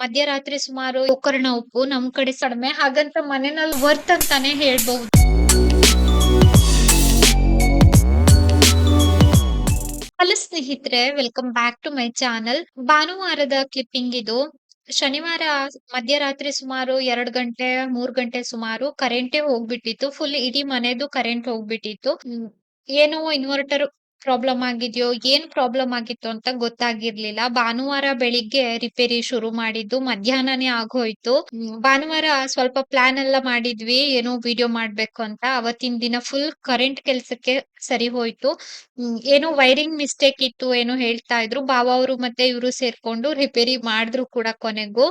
ಮಧ್ಯರಾತ್ರಿ ಸುಮಾರು ಗೋಕರ್ಣ ಉಪ್ಪು ನಮ್ ಕಡೆ ಕಡಿಮೆ. ಹಾಗಂತ ಮನೆನಲ್ಲಿ ವರ್ತ್ ಅಂತಾನೆ ಹೇಳ್ಬಹುದು. ಹಲೋ ಸ್ನೇಹಿತರೆ welcome back to my channel ಭಾನುವಾರದ ಕ್ಲಿಪ್ಪಿಂಗ್ ಇದು. ಶನಿವಾರ ಮಧ್ಯರಾತ್ರಿ ಸುಮಾರು ಎರಡ್ ಗಂಟೆ, ಮೂರ್ ಗಂಟೆ ಸುಮಾರು ಕರೆಂಟೇ ಹೋಗ್ಬಿಟ್ಟಿತ್ತು. ಫುಲ್ ಇಡೀ ಮನೆದು ಕರೆಂಟ್ ಹೋಗ್ಬಿಟ್ಟಿತ್ತು. ಏನೋ ಇನ್ವರ್ಟರ್ ಪ್ರಾಬ್ಲಮ್ ಆಗಿದೆಯೋ ಏನ್ ಪ್ರಾಬ್ಲಮ್ ಆಗಿತ್ತು ಅಂತ ಗೊತ್ತಾಗಿರ್ಲಿಲ್ಲ. ಭಾನುವಾರ ಬೆಳಿಗ್ಗೆ ರಿಪೇರಿ ಶುರು ಮಾಡಿದ್ದು ಮಧ್ಯಾಹ್ನನೇ ಆಗೋಯ್ತು. ಭಾನುವಾರ ಸ್ವಲ್ಪ ಪ್ಲಾನ್ ಎಲ್ಲ ಮಾಡಿದ್ವಿ ಏನೋ ವಿಡಿಯೋ ಮಾಡ್ಬೇಕು ಅಂತ. ಅವತ್ತಿನ ದಿನ ಫುಲ್ ಕರೆಂಟ್ ಕೆಲ್ಸಕ್ಕೆ ಸರಿ ಹೋಯ್ತು. ಏನೋ ವೈರಿಂಗ್ ಮಿಸ್ಟೇಕ್ ಇತ್ತು ಏನೋ ಹೇಳ್ತಾ ಇದ್ರು. ಬಾವ ಅವರು ಮತ್ತೆ ಇವರು ಸೇರ್ಕೊಂಡು ರಿಪೇರಿ ಮಾಡಿದ್ರು ಕೂಡ ಕೊನೆಗೂ.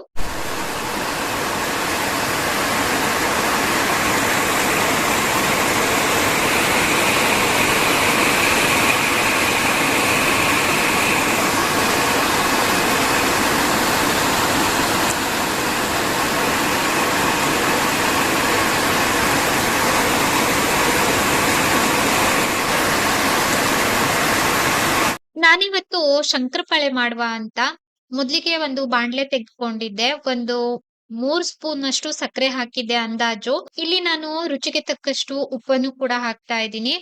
ಶಂಕರಪಾಳೆ ಮಾಡುವ ಅಂತ ಮೊದ್ಲಿಗೆ ಒಂದು ಬಾಂಡ್ಲೆ ತೆಗೆದುಕೊಂಡಿದ್ದೆ. ಒಂದು ಮೂರ್ ಸ್ಪೂನ್ ಅಷ್ಟು ಸಕ್ಕರೆ ಹಾಕಿದ್ದೆ ಅಂದಾಜು. ಇಲ್ಲಿ ನಾನು ರುಚಿಗೆ ತಕ್ಕಷ್ಟು ಉಪ್ಪನ್ನು ಕೂಡ ಹಾಕ್ತಾ ಇದ್ದೀನಿ.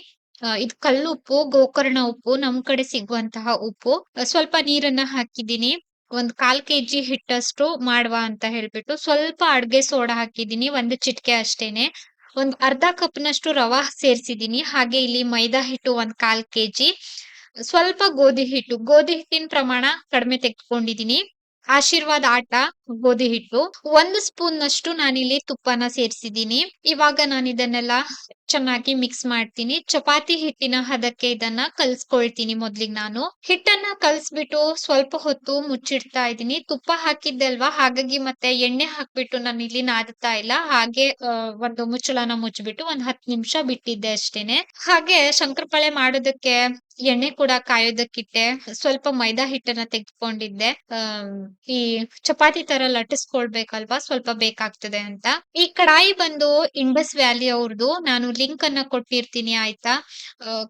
ಇದು ಕಲ್ಲು ಉಪ್ಪು, ಗೋಕರ್ಣ ಉಪ್ಪು, ನಮ್ ಕಡೆ ಸಿಗುವಂತಹ ಉಪ್ಪು. ಸ್ವಲ್ಪ ನೀರನ್ನ ಹಾಕಿದ್ದೀನಿ. ಒಂದ್ ಕಾಲ್ ಕೆಜಿ ಹಿಟ್ಟಷ್ಟು ಮಾಡುವ ಅಂತ ಹೇಳ್ಬಿಟ್ಟು ಸ್ವಲ್ಪ ಅಡ್ಗೆ ಸೋಡಾ ಹಾಕಿದ್ದೀನಿ. ಒಂದು ಚಿಟಿಕೆ ಅಷ್ಟೇನೆ. ಒಂದ್ ಅರ್ಧ ಕಪ್ನಷ್ಟು ರವಾ ಸೇರಿಸಿದೀನಿ ಹಾಗೆ ಇಲ್ಲಿ ಮೈದಾ ಹಿಟ್ಟು ಒಂದ್ ಕಾಲ್ ಕೆಜಿ. ಸ್ವಲ್ಪ ಗೋಧಿ ಹಿಟ್ಟು, ಗೋಧಿ ಹಿಟ್ಟಿನ ಪ್ರಮಾಣ ಕಡಿಮೆ ತೆಗೆದುಕೊಂಡಿದ್ದೀನಿ. ಆಶೀರ್ವಾದ ಆಟ, ಗೋಧಿ ಹಿಟ್ಟು. ಒಂದು ಸ್ಪೂನ್ ನಷ್ಟು ನಾನಿಲ್ಲಿ ತುಪ್ಪನ ಸೇರಿಸಿದ್ದೀನಿ. ಇವಾಗ ನಾನು ಇದನ್ನೆಲ್ಲ ಚೆನ್ನಾಗಿ ಮಿಕ್ಸ್ ಮಾಡ್ತೀನಿ. ಚಪಾತಿ ಹಿಟ್ಟಿನ ಹದಕ್ಕೆ ಇದನ್ನ ಕಲ್ಸ್ಕೊಳ್ತೀನಿ ಮೊದ್ಲಿಗೆ ನಾನು. ಹಿಟ್ಟನ್ನ ಕಲ್ಸ್ಬಿಟ್ಟು ಸ್ವಲ್ಪ ಹೊತ್ತು ಮುಚ್ಚಿಡ್ತಾ ಇದ್ದೀನಿ. ತುಪ್ಪ ಹಾಕಿದ್ದಲ್ವಾ ಹಾಗಾಗಿ ಮತ್ತೆ ಎಣ್ಣೆ ಹಾಕ್ಬಿಟ್ಟು ನಾನು ಇಲ್ಲಿ ನಾದ್ತಾ ಇಲ್ಲ. ಹಾಗೆ ಒಂದು ಮುಚ್ಚಳನ ಮುಚ್ಚಿಬಿಟ್ಟು ಒಂದ್ ಹತ್ತು ನಿಮಿಷ ಬಿಟ್ಟಿದ್ದೆ ಅಷ್ಟೇನೆ. ಹಾಗೆ ಶಂಕರಪಾಳೆ ಮಾಡೋದಕ್ಕೆ ಎಣ್ಣೆ ಕೂಡ ಕಾಯೋದಕ್ಕಿಟ್ಟೆ. ಸ್ವಲ್ಪ ಮೈದಾ ಹಿಟ್ಟನ್ನ ತೆಗೆದುಕೊಂಡಿದ್ದೆ. ಈ ಚಪಾತಿ ತರ ಲಟ್ಟಿಸ್ಕೊಳ್ಬೇಕಲ್ವಾ? ಸ್ವಲ್ಪ ಬೇಕಾಗ್ತದೆ ಅಂತ. ಈ ಕಡಾಯಿ ಬಂದು ಇಂಡಸ್ ವ್ಯಾಲಿ ಅವ್ರದ್ದು ನಾನು ಲಿಂಕ್ ಅನ್ನ ಕೊಟ್ಟಿರ್ತೀನಿ, ಆಯ್ತಾ?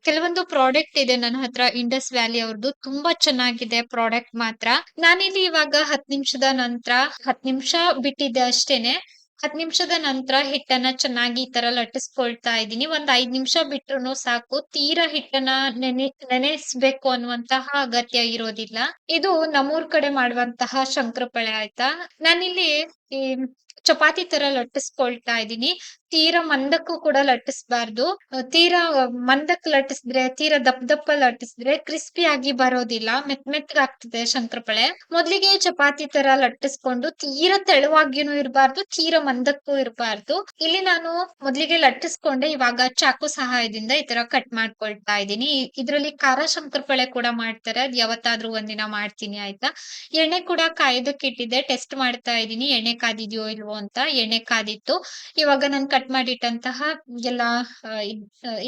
ಕೆಲವೊಂದು ಪ್ರಾಡಕ್ಟ್ ಇದೆ ನನ್ನ ಹತ್ರ, ಇಂಡಸ್ ವ್ಯಾಲಿ ಅವ್ರದ್ದು ತುಂಬಾ ಚೆನ್ನಾಗಿದೆ ಪ್ರಾಡಕ್ಟ್ ಮಾತ್ರ. ನಾನಿಲ್ಲಿ ಇವಾಗ ಹತ್ ನಿಮಿಷದ ನಂತರ ಹತ್ ನಿಮಿಷ ಬಿಟ್ಟಿದ್ದೆ ಅಷ್ಟೇನೆ. ಹತ್ ನಿಮಿಷದ ನಂತರ ಹಿಟ್ಟನ್ನ ಚೆನ್ನಾಗಿ ಈ ತರ ಲಟ್ಟಿಸ್ಕೊಳ್ತಾ ಇದ್ದೀನಿ. ಒಂದ್ ಐದ್ ನಿಮಿಷ ಬಿಟ್ರು ಸಾಕು. ತೀರಾ ಹಿಟ್ಟನ್ನ ನೆನೆ, ನೆನೆಸ್ಬೇಕು ಅನ್ನುವಂತಹ ಅಗತ್ಯ ಇರೋದಿಲ್ಲ. ಇದು ನಮ್ಮೂರ್ ಕಡೆ ಮಾಡುವಂತಹ ಶಂಕರಪಳೆ ಆಯ್ತಾ? ನಾನಿಲ್ಲಿ ಈ ಚಪಾತಿ ತರ ಲಟ್ಟಿಸ್ಕೊಳ್ತಾ ಇದ್ದೀನಿ. ತೀರಾ ಮಂದಕ್ಕೂ ಕೂಡ ಲಟ್ಟಿಸ್ಬಾರ್ದು. ತೀರಾ ಮಂದಕ್ ಲಟ್ಟಿಸಿದ್ರೆ, ತೀರಾ ದಪ್ಪ ದಪ್ಪ ಲಟ್ಟಿಸಿದ್ರೆ ಕ್ರಿಸ್ಪಿ ಆಗಿ ಬರೋದಿಲ್ಲ. ಮೆತ್ ಮೆತ್ತಗಾಗ್ತದೆ ಶಂಕರಪಳೆ. ಮೊದ್ಲಿಗೆ ಚಪಾತಿ ತರ ಲಟ್ಟಿಸ್ಕೊಂಡು ತೀರಾ ತೆಳುವಾಗಿನೂ ಇರಬಾರ್ದು, ತೀರಾ ಮಂದಕ್ಕೂ ಇರಬಾರ್ದು. ಇಲ್ಲಿ ನಾನು ಮೊದ್ಲಿಗೆ ಲಟ್ಟಿಸ್ಕೊಂಡೆ, ಇವಾಗ ಚಾಕು ಸಹಾಯದಿಂದ ಈ ತರ ಕಟ್ ಮಾಡ್ಕೊಳ್ತಾ ಇದ್ದೀನಿ. ಇದ್ರಲ್ಲಿ ಖಾರ ಶಂಕರಪಳೆ ಕೂಡ ಮಾಡ್ತಾರೆ. ಅದ್ ಯಾವತ್ತಾದ್ರೂ ಒಂದಿನ ಮಾಡ್ತೀನಿ, ಆಯ್ತಾ? ಎಣ್ಣೆ ಕೂಡ ಕಾಯ್ದಕ್ಕಿಟ್ಟಿದ್ದೆ. ಟೆಸ್ಟ್ ಮಾಡ್ತಾ ಇದ್ದೀನಿ. ಎಣ್ಣೆ ಕಾದಿದ್ಯೋ ಇಲ್ವೋ ಅಂತ ಎಣ್ಣೆ ಕಾದಿತ್ತು. ಇವಾಗ ನಾನು ಕಟ್ ಮಾಡಿಟ್ಟಂತಹ ಎಲ್ಲ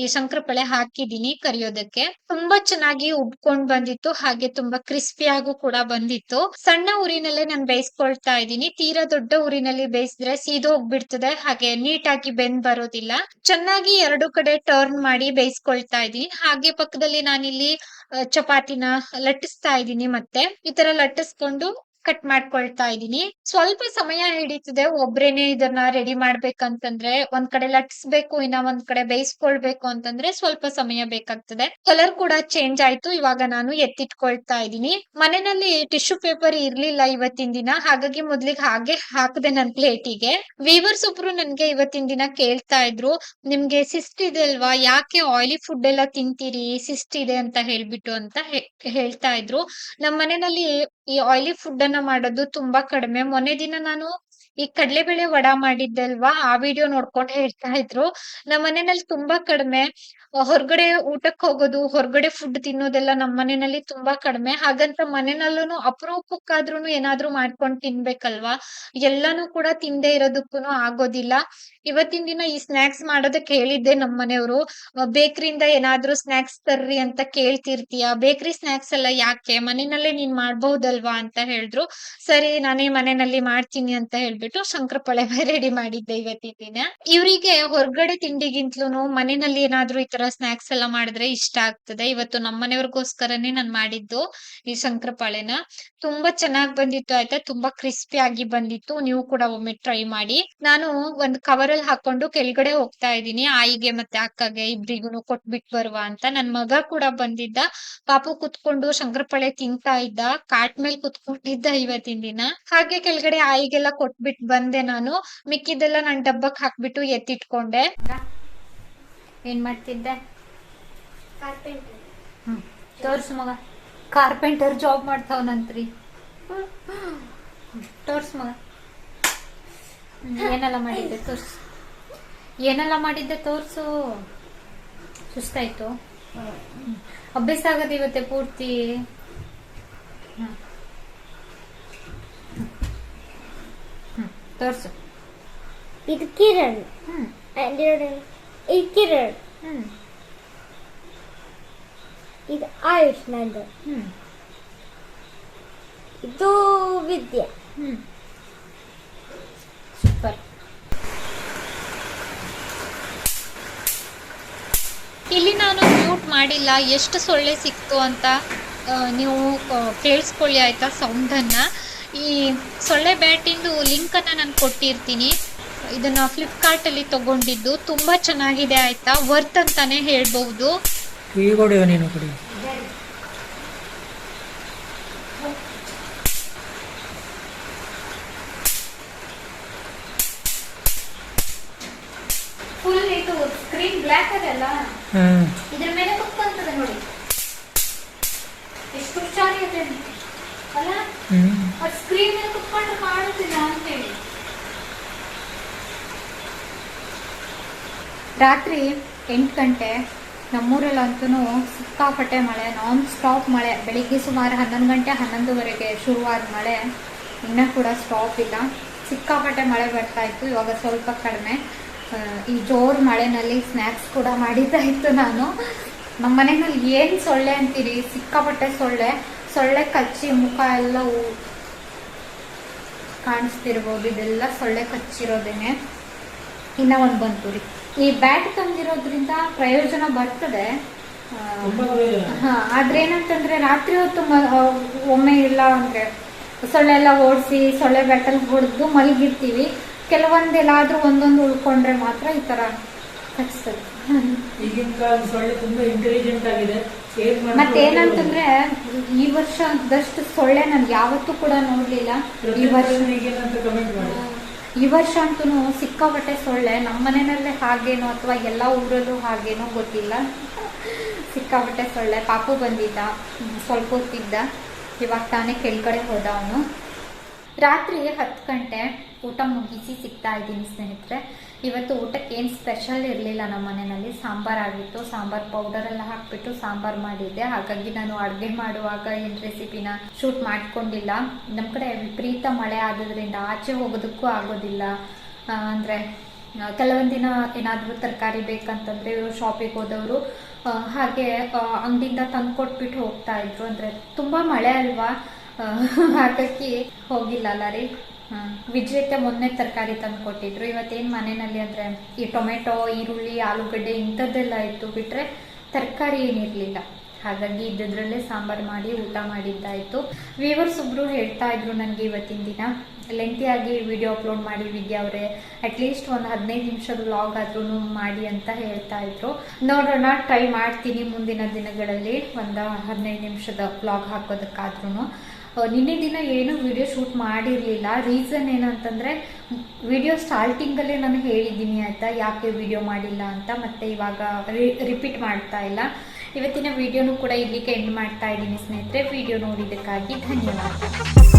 ಈ ಶಂಕರಪಳೆ ಹಾಕಿದೀನಿ ಕರಿಯೋದಕ್ಕೆ. ತುಂಬಾ ಚೆನ್ನಾಗಿ ಉಬ್ಕೊಂಡ್ ಬಂದಿತ್ತು, ಹಾಗೆ ತುಂಬಾ ಕ್ರಿಸ್ಪಿಯಾಗೂ ಕೂಡ ಬಂದಿತ್ತು. ಸಣ್ಣ ಉರಿನಲ್ಲೇ ನಾನು ಬೇಯಿಸ್ಕೊಳ್ತಾ ಇದ್ದೀನಿ. ತೀರಾ ದೊಡ್ಡ ಉರಿನಲ್ಲಿ ಬೇಯಿಸಿದ್ರೆ ಸೀದೋಗ್ಬಿಡ್ತದೆ ಹಾಗೆ ನೀಟಾಗಿ ಬೆಂದ್ ಬರೋದಿಲ್ಲ. ಚೆನ್ನಾಗಿ ಎರಡು ಕಡೆ ಟರ್ನ್ ಮಾಡಿ ಬೇಯಿಸ್ಕೊಳ್ತಾ ಇದ್ದೀನಿ. ಹಾಗೆ ಪಕ್ಕದಲ್ಲಿ ನಾನಿಲ್ಲಿ ಚಪಾತಿನ ಲಟ್ಟಿಸ್ತಾ ಇದ್ದೀನಿ ಮತ್ತೆ. ಈ ತರ ಲಟ್ಟಿಸ್ಕೊಂಡು ಕಟ್ ಮಾಡ್ಕೊಳ್ತಾ ಇದೀನಿ ಸ್ವಲ್ಪ ಸಮಯ ಹಿಡಿತದೆ ಒಬ್ರೇನೆ ಇದನ್ನ ರೆಡಿ ಮಾಡ್ಬೇಕಂತಂದ್ರೆ, ಒಂದ್ ಕಡೆ ಲಟ್ಸ್ಬೇಕು, ಇನ್ನ ಒಂದ್ ಕಡೆ ಬೇಯಿಸ್ಕೊಳ್ಬೇಕು ಅಂತಂದ್ರೆ ಸ್ವಲ್ಪ ಸಮಯ ಬೇಕಾಗ್ತದೆ. ಕಲರ್ ಕೂಡ ಚೇಂಜ್ ಆಯ್ತು, ಇವಾಗ ನಾನು ಎತ್ತಿಟ್ಕೊಳ್ತಾ ಇದೀನಿ ಮನೆಯಲ್ಲಿ ಟಿಶ್ಯೂ ಪೇಪರ್ ಇರ್ಲಿಲ್ಲ ಇವತ್ತಿನ ದಿನ, ಹಾಗಾಗಿ ಮೊದ್ಲಿಗೆ ಹಾಗೆ ಹಾಕದೆ ನನ್ ಪ್ಲೇಟಿಗೆ ವೀವರ್ಸ್ ಒಬ್ರು ನನ್ಗೆ ಇವತ್ತಿನ ದಿನ ಕೇಳ್ತಾ ಇದ್ರು, ನಿಮ್ಗೆ ಸಿಸ್ಟ್ ಇದೆ ಅಲ್ವಾ? ಯಾಕೆ ಆಯಿಲಿ ಫುಡ್ ಎಲ್ಲ ತಿಂತೀರಿ? ಸಿಸ್ಟ್ ಇದೆ ಅಂತ ಹೇಳ್ಬಿಟ್ಟು ಅಂತ ಹೇಳ್ತಾ ಇದ್ರು. ನಮ್ಮ ಮನೆಯಲ್ಲಿ ಈ ಆಯಿಲಿ ಫುಡ್ ಅನ್ನ ಮಾಡೋದು ತುಂಬಾ ಕಡಿಮೆ. ಮೊನ್ನೆ ದಿನ ನಾನು ಈ ಕಡ್ಲೆಬೇಳೆ ವಡ ಮಾಡಿದ್ದಲ್ವಾ? ಆ ವಿಡಿಯೋ ನೋಡ್ಕೊಂಡು ಹೇಳ್ತಾ ಇದ್ರು. ನಮ್ಮ ಮನೆಯಲ್ಲಿ ತುಂಬಾ ಕಡಿಮೆ. ಹೊರಗಡೆ ಊಟಕ್ಕೆ ಹೋಗೋದು, ಹೊರಗಡೆ ಫುಡ್ ತಿನ್ನೋದೆಲ್ಲ ನಮ್ಮ ಮನೆಯಲ್ಲಿ ತುಂಬಾ ಕಡಿಮೆ. ಹಾಗಂತ ಮನೆಯಲ್ಲೂ ಅಪರೂಪಕ್ಕಾದ್ರೂನು ಏನಾದ್ರೂ ಮಾಡ್ಕೊಂಡು ತಿನ್ಬೇಕಲ್ವಾ? ಎಲ್ಲಾನು ಕೂಡ ತಿಂದೆ ಇರೋದಕ್ಕೂ ಆಗೋದಿಲ್ಲ. ಇವತ್ತಿನ ದಿನ ಈ ಸ್ನಾಕ್ಸ್ ಮಾಡೋದಕ್ಕೆ ಹೇಳಿದ್ದೆ ನಮ್ಮ ಮನೆಯವರು. ಬೇಕರಿಯಿಂದ ಏನಾದ್ರೂ ಸ್ನಾಕ್ಸ್ ತರ್ರಿ ಅಂತ ಕೇಳ್ತಿರ್ತೀಯ? ಬೇಕರಿ ಸ್ನಾಕ್ಸ್ ಎಲ್ಲ ಯಾಕೆ? ಮನೆಯಲ್ಲೇ ನೀನ್ ಮಾಡ್ಬಹುದಲ್ವಾ? ಅಂತ ಹೇಳಿದ್ರು. ಸರಿ, ನಾನೇ ಮನೆಯಲ್ಲಿ ಮಾಡ್ತೀನಿ ಅಂತ ಹೇಳ್ಬಿಟ್ಟು ಶಂಕರಪೊಳೆ ರೆಡಿ ಮಾಡಿದ್ದೆ ಇವತ್ತಿನ ದಿನ. ಇವರಿಗೆ ಹೊರಗಡೆ ತಿಂಡಿಗಿಂತಲೂ ಮನೆಯಲ್ಲಿ ಏನಾದ್ರೂ ಈ ತರ ಸ್ನಾಕ್ಸ್ ಎಲ್ಲ ಮಾಡಿದ್ರೆ ಇಷ್ಟ ಆಗ್ತದೆ. ಇವತ್ತು ನಮ್ಮ ನಾನು ಮಾಡಿದ್ದು ಈ ಶಂಕರಪಾಳೆನ ತುಂಬಾ ಚೆನ್ನಾಗ್ ಬಂದಿತ್ತು ಆಯ್ತಾ. ತುಂಬಾ ಕ್ರಿಸ್ಪಿ ಆಗಿ ಬಂದಿತ್ತು. ನೀವು ಕೂಡ ಒಮ್ಮೆ ಟ್ರೈ ಮಾಡಿ. ನಾನು ಒಂದ್ ಕವರ್ ಅಲ್ಲಿ ಹಾಕೊಂಡು ಕೆಳಗಡೆ ಹೋಗ್ತಾ ಇದ್ದೀನಿ. ಆಯಿಗೆ ಮತ್ತೆ ಅಕ್ಕಗೆ ಇಬ್ರಿಗೂ ಕೊಟ್ಬಿಟ್ ಬರುವ ಅಂತ. ನನ್ ಮಗ ಕೂಡ ಬಂದಿದ್ದ. ಪಾಪು ಕುತ್ಕೊಂಡು ಶಂಕರಪಾಳೆ ತಿಂತಾ ಇದ್ದ. ಕಾಟ್ ಮೇಲ್ ಕುತ್ಕೊಂಡಿದ್ದ ಇವತ್ತಿನ ದಿನ. ಹಾಗೆ ಕೆಳಗಡೆ ಆಯಿಗೆಲ್ಲ ಕೊಟ್ಬಿಟ್ ಬಂದೆ ನಾನು. ಮಿಕ್ಕಿದೆಲ್ಲ ನಾನ್ ಡಬ್ಬಕ್ ಹಾಕ್ಬಿಟ್ಟು ಎತ್ತಿಟ್ಕೊಂಡೆ. ಏನ್ ಮಾಡ್ತಿದ್ದೆ? ತೋರ್ಸು ಮಗ. ಕಾರ್ಪೆಂಟರ್ ಜಾಬ್ ಮಾಡ್ತಾವನಂತ್ರಿ. ತೋರ್ಸು ಮಗ. ಏನೆಲ್ಲ ಮಾಡಿದ್ದೆ ತೋರ್ಸು. ಏನೆಲ್ಲ ಮಾಡಿದ್ದೆ ತೋರ್ಸು. ಸುಸ್ತಾಯ್ತು. ಅಭ್ಯಾಸ ಆಗದೆ ಇವತ್ತೆ ಪೂರ್ತಿ ಹ್ಮ್. ಹ್ಮ್, ತೋರ್ಸು. ಇದು ಕಿರಣ್. ಹ್ಮ್. ಇದು ಕಿರಣ್. ಹ್ಮ್. ಇದು ಆಯುಷ್ ನಂದು. ಹ್ಮ್. ಇದು ವಿದ್ಯೆ. ಹ್ಮ್. ಸೂಪರ್. ಇಲ್ಲಿ ನಾನು ಮ್ಯೂಟ್ ಮಾಡಿಲ್ಲ. ಎಷ್ಟು ಸೊಳ್ಳೆ ಸಿಕ್ತು ಅಂತ ನೀವು ಕೇಳಿಸ್ಕೊಳ್ಳಿ ಆಯ್ತಾ ಸೌಂಡನ್ನ? ಈ ಸೊಳ್ಳೆ ಬ್ಯಾಟಿಂದು ಲಿಂಕನ್ನು ಅನ್ನ ನಾನು ಕೊಟ್ಟಿರ್ತೀನಿ. ಇದನ್ನ ಫ್ಲಿಪ್ಕಾರ್ಟಲ್ಲಿ ತಗೊಂಡಿದ್ದು ತುಂಬಾ ಚೆನ್ನಾಗಿದೆ ಆಯಿತಾ? ವರ್ತ್ ನೀನು ಕೊಡಿ ಫುಲ್ ಇದು ಸ್ಕ್ರೀನ್ ಬ್ಲ್ಯಾಕ್ ಅದಲ್ಲ ಹಾಂ ಇದ್ರ ಮೇಲೆ ಕುತ್ಕೊಂತದೆ ನೋಡಿ ಎಷ್ಟು ಹುಷಾರಿದೆ ಅಲ್ಲ ಆ ಸ್ಕ್ರೀನ್ ಮೇಲೆ ಕುತ್ಕೊಂಡು ಮಾಡುತ್ತಿಲ್ಲ ಅಂತೇಳಿ ರಾತ್ರಿ ಎಂಟು ಗಂಟೆ ನಮ್ಮೂರಲ್ಲಂತೂ ಸಿಕ್ಕಾಪಟ್ಟೆ ಮಳೆ ನಾನ್ ಸ್ಟಾಪ್ ಮಳೆ. ಬೆಳಿಗ್ಗೆ ಸುಮಾರು ಹನ್ನೊಂದು ಗಂಟೆ, ಹನ್ನೊಂದುವರೆಗೆ ಶುರುವಾದ ಮಳೆ. ಇನ್ನೂ ಕೂಡ ಸ್ಟಾಪ್ ಇಲ್ಲ. ಸಿಕ್ಕಾಪಟ್ಟೆ ಮಳೆ ಬರ್ತಾ ಇತ್ತು, ಇವಾಗ ಸ್ವಲ್ಪ ಕಡಿಮೆ. ಈ ಜೋರು ಮಳೆನಲ್ಲಿ ಸ್ನ್ಯಾಕ್ಸ್ ಕೂಡ ಮಾಡಿದ್ದಾ ಇತ್ತು ನಾನು. ನಮ್ಮ ಮನೆಯಲ್ಲಿ ಏನು ಸೊಳ್ಳೆ ಅಂತೀರಿ? ಸಿಕ್ಕಾಪಟ್ಟೆ ಸೊಳ್ಳೆ. ಸೊಳ್ಳೆ, ಕಚ್ಚಿ, ಮುಖ ಎಲ್ಲ ಕಾಣಿಸ್ತಿರ್ಬೋದು ಇದೆಲ್ಲ ಸೊಳ್ಳೆ ಕಚ್ಚಿರೋದೇನೆ. ಇನ್ನ ಒಂದು ಬಂತು ರೀ ಈ ಬ್ಯಾಟ್ ತಂದಿರೋದ್ರಿಂದ ಪ್ರಯೋಜನ ಬರ್ತದೆ. ಆದ್ರೆ ಏನಂತಂದ್ರೆ ರಾತ್ರಿ ಹೊತ್ತು ಒಮ್ಮೆ ಇಲ್ಲ ಅಂದ್ರೆ ಸೊಳ್ಳೆ ಎಲ್ಲ ಓಡಿಸಿ ಸೊಳ್ಳೆ ಬ್ಯಾಟಲ್ ಹೊಡೆದು ಮಲಗಿರ್ತೀವಿ. ಕೆಲವೊಂದೆಲ್ಲಾದ್ರೂ ಒಂದೊಂದು ಉಳ್ಕೊಂಡ್ರೆ ಮಾತ್ರ ಈ ತರ ಈಗಿನ ಕಾಲದ ಸೊಳ್ಳೆ ತುಂಬಾ ಇಂಟೆಲಿಜೆಂಟ್ ಆಗಿದೆ. ಮತ್ತೇನಂತಂದ್ರೆ ಈ ವರ್ಷದಷ್ಟು ಸೊಳ್ಳೆ ನಾನು ಯಾವತ್ತೂ ಕೂಡ ನೋಡ್ಲಿಲ್ಲ. ಈ ವರ್ಷ ಈ ವರ್ಷ ಅಂತೂ ಸಿಕ್ಕಾಪಟ್ಟೆ ಸೊಳ್ಳೆ. ನಮ್ಮ ಮನೆಯಲ್ಲೇ ಹಾಗೇನೋ ಅಥವಾ ಎಲ್ಲ ಊರಲ್ಲೂ ಹಾಗೇನೋ ಗೊತ್ತಿಲ್ಲ. ಸಿಕ್ಕಾಪಟ್ಟೆ ಸೊಳ್ಳೆ. ಪಾಪು ಬಂದಿದ್ದ. ಸ್ವಲ್ಪ ಹೊತ್ತಿದ್ದ. ಇವಾಗ ತಾನೇ ಕೆಳಗಡೆ ಹೋದ ಅವನು. ರಾತ್ರಿ ಹತ್ತು ಗಂಟೆ ಊಟ ಮುಗಿಸಿ ಸಿಗ್ತಾ ಇದ್ದೀನಿ ಸ್ನೇಹಿತರೆ. ಇವತ್ತು ಊಟಕ್ಕೆ ಏನು ಸ್ಪೆಷಲ್ ಇರಲಿಲ್ಲ ನಮ್ಮ ಮನೆಯಲ್ಲಿ? ಸಾಂಬಾರ್ ಆಗಿತ್ತು ಸಾಂಬಾರ್ ಪೌಡರ್ ಎಲ್ಲ ಹಾಕ್ಬಿಟ್ಟು ಸಾಂಬಾರ್ ಮಾಡಿದ್ದೆ. ಹಾಗಾಗಿ ನಾನು ಅಡುಗೆ ಮಾಡುವಾಗ ಏನು ರೆಸಿಪಿನ ಶೂಟ್ ಮಾಡ್ಕೊಂಡಿಲ್ಲ. ನಮ್ಮ ಕಡೆ ವಿಪರೀತ ಮಳೆ ಆದ್ರಿಂದ ಆಚೆ ಹೋಗೋದಕ್ಕೂ ಆಗೋದಿಲ್ಲ. ಅಂದರೆ ಅಂದ್ರೆ ಆ, ಕೆಲವೊಂದ್ ದಿನ ಏನಾದರೂ ತರಕಾರಿ ಬೇಕಂತಂದ್ರೆ ಶಾಪಿಗೆ ಹೋದವರು ಹಾಗೆ ಅಂಗಡಿಯಿಂದ ತಂದು ಕೊಟ್ಬಿಟ್ಟು ಹೋಗ್ತಾ ಇದ್ರು. ಅಂದ್ರೆ ತುಂಬಾ ಮಳೆ ಅಲ್ವಾ? ಹಾಗಾಗಿ ಹೋಗಿಲ್ಲ ಅಲ್ಲ ರೀ? ವಿಜಯತೆ ಮೊನ್ನೆ ತರಕಾರಿ ತಂದು ಕೊಟ್ಟಿದ್ರು. ಇವತ್ತೇನ್ ಮನೆಯಲ್ಲಿ ಅಂದ್ರೆ ಈ ಟೊಮೆಟೊ, ಈರುಳ್ಳಿ, ಆಲೂಗಡ್ಡೆ ಇಂಥದ್ದೆಲ್ಲ ಇತ್ತು ಬಿಟ್ರೆ ತರಕಾರಿ ಏನಿರ್ಲಿಲ್ಲ ಹಾಗಾಗಿ ಇದ್ದದ್ರಲ್ಲೇ ಸಾಂಬಾರ್ ಮಾಡಿ, ಊಟ ಮಾಡಿದ್ದಾಯ್ತು. ವ್ಯೂವರ್ಸ್ ಒಬ್ರು ಹೇಳ್ತಾ ಇದ್ರು ನನಗೆ ಇವತ್ತಿನ ದಿನ. ಲೆಂತಿಯಾಗಿ ವಿಡಿಯೋ ಅಪ್ಲೋಡ್ ಮಾಡಿ ವಿದ್ಯಾ ಅವರೇ. ಅಟ್ಲೀಸ್ಟ್ ಒಂದು ಹದಿನೈದು ನಿಮಿಷದ ವ್ಲಾಗ್ ಆದ್ರೂ ಮಾಡಿ ಅಂತ ಹೇಳ್ತಾ ಇದ್ರು. ನೋಡೋಣ ಟ್ರೈ ಮಾಡ್ತೀನಿ ಮುಂದಿನ ದಿನಗಳಲ್ಲಿ. ಒಂದು ಹದಿನೈದು ನಿಮಿಷದ ವ್ಲಾಗ್ ಹಾಕೋದಕ್ಕಾದ್ರೂ ನಿನ್ನೆ ದಿನ ಏನು ವಿಡಿಯೋ ಶೂಟ್ ಮಾಡಿರಲಿಲ್ಲ. ರೀಸನ್ ಏನಂತಂದ್ರೆ ವಿಡಿಯೋ ಸ್ಟಾರ್ಟಿಂಗಲ್ಲೇ ನಾನು ಹೇಳಿದ್ದೀನಿ, ಆಯ್ತಾ? ಯಾಕೆ ವಿಡಿಯೋ ಮಾಡಿಲ್ಲ ಅಂತ, ಮತ್ತೆ ಇವಾಗ ರಿಪೀಟ್ ಮಾಡ್ತಾ ಇಲ್ಲ. ಇವತ್ತಿನ ವಿಡಿಯೋನು ಕೂಡ ಇಲ್ಲಿಗೆ ಎಂಡ್ ಮಾಡ್ತಾ ಇದ್ದೀನಿ ಸ್ನೇಹಿತರೆ. ವಿಡಿಯೋ ನೋಡಿದ್ದಕ್ಕಾಗಿ ಧನ್ಯವಾದ.